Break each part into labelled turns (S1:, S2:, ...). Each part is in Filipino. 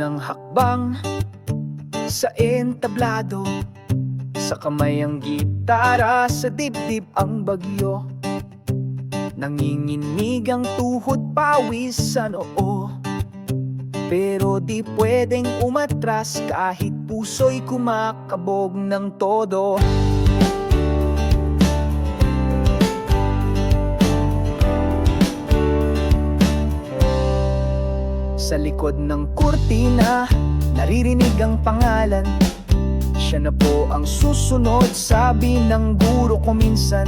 S1: hakbang Sa entablado Sa kamay ang gitara Sa dibdib ang bagyo. Nanginginig ang tuhod pawis sa noo Pero di pwedeng umatras Kahit puso'y kumakabog ng todo Sa likod ng kurtina, naririnig ang pangalan. Siya na po ang susunod, sabi ng guro ko minsan.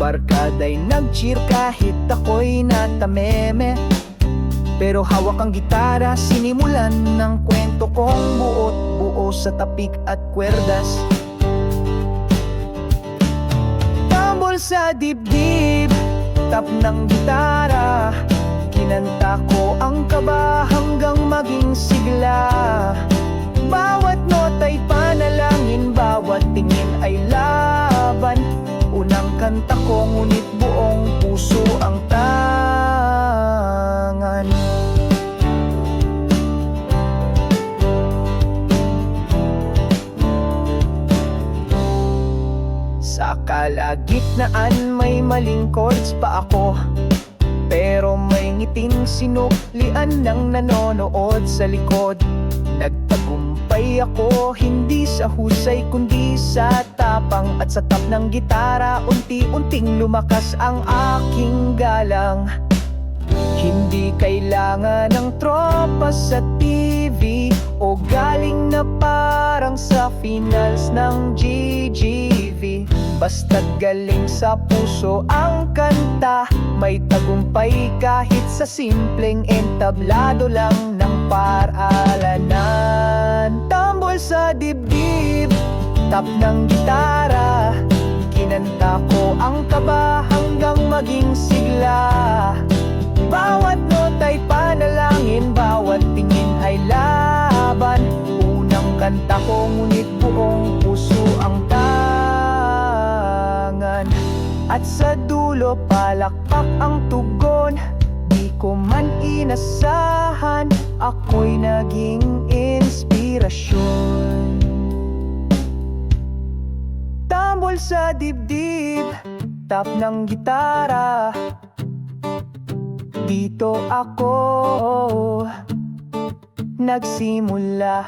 S1: Barkada'y nag-cheer kahit ako'y natameme. Pero hawak ang gitara, sinimulan ng kwento kong buot Buo sa tapik at kwerdas. Tambol sa dibdib, tap ng gitara Kinanta ko ang Sa kalagitnaan may maling chords pa ako. Pero may ngiting sinuklian ng nanonood sa likod. Nagtagumpay ako hindi sa husay kundi sa tapang. At sa tap ng gitara unti-unting lumakas ang aking galang. Hindi kailangan ng tropa sa TV O galing na parang sa finals ng GGV Basta't galing sa puso ang kanta May tagumpay kahit sa simpleng entablado lang ng paralanan Tambol sa dibdib, tap ng gitara. Kinanta ko ang kaba hanggang maging sigla. Bawat nota'y panalangin, bawat tingin ay laban. Unang kanta ko ngunit buong tangan At sa dulo palakpak ang tugon. Di ko man inasahan, ako'y naging inspirasyon. Tambol sa dibdib, tap ng gitara. Dito ako nagsimula